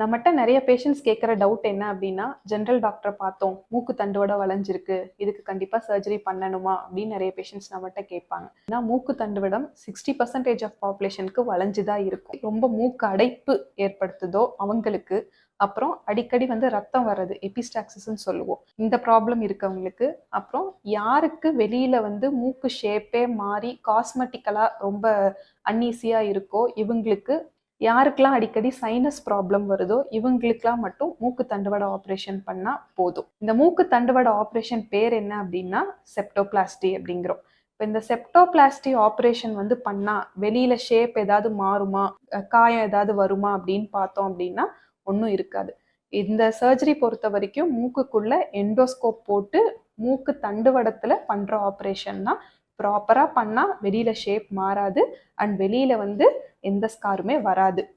நம்மகிட்ட நிறைய பேஷண்ட்ஸ் கேட்குற டவுட் என்ன அப்படின்னா ஜென்ரல் டாக்டரை பார்த்தோம் மூக்கு தண்டுவட வளைஞ்சிருக்கு இதுக்கு கண்டிப்பாக சர்ஜரி பண்ணணுமா அப்படின்னு நிறைய பேஷண்ட்ஸ் நம்மகிட்ட கேட்பாங்க. ஏன்னா மூக்கு தண்டுவடம் சிக்ஸ்டி பர்சன்டேஜ் ஆஃப் பாப்புலேஷனுக்கு வளைஞ்சுதான் இருக்கும். ரொம்ப மூக்கு அடைப்பு ஏற்படுத்துதோ அவங்களுக்கு அப்புறம் அடிக்கடி வந்து ரத்தம் வர்றது எபிஸ்டாக்சிஸ்ன்னு சொல்லுவோம். இந்த ப்ராப்ளம் இருக்கவங்களுக்கு அப்புறம் யாருக்கு வெளியில வந்து மூக்கு ஷேப்பே மாறி காஸ்மெட்டிக்கலாக ரொம்ப அன்ஈஸியாக இருக்கோ இவங்களுக்கு யாருக்கெல்லாம் அடிக்கடி சைனஸ் ப்ராப்ளம் வருதோ இவங்களுக்கெல்லாம் மட்டும் மூக்கு தண்டுவட ஆப்ரேஷன் பண்ணால் போதும். இந்த மூக்கு தண்டுவட ஆப்ரேஷன் பேர் என்ன அப்படின்னா செப்டோபிளாஸ்டி அப்படிங்கிறோம். இப்போ இந்த செப்டோபிளாஸ்டி ஆப்ரேஷன் வந்து பண்ணால் வெளியில் ஷேப் ஏதாவது மாறுமா? காயம் ஏதாவது வருமா அப்படின்னு பார்த்தோம் அப்படின்னா ஒன்றும் இருக்காது. இந்த சர்ஜரி பொறுத்த வரைக்கும் மூக்குக்குள்ளே எண்டோஸ்கோப் போட்டு மூக்கு தண்டுவடத்தில் பண்ணுற ஆப்ரேஷன் தான் ப்ராப்பராக பண்ணால் வெளியில் ஷேப் மாறாது. அண்ட் வெளியில் வந்து எந்த ஸ்காருமே வராது.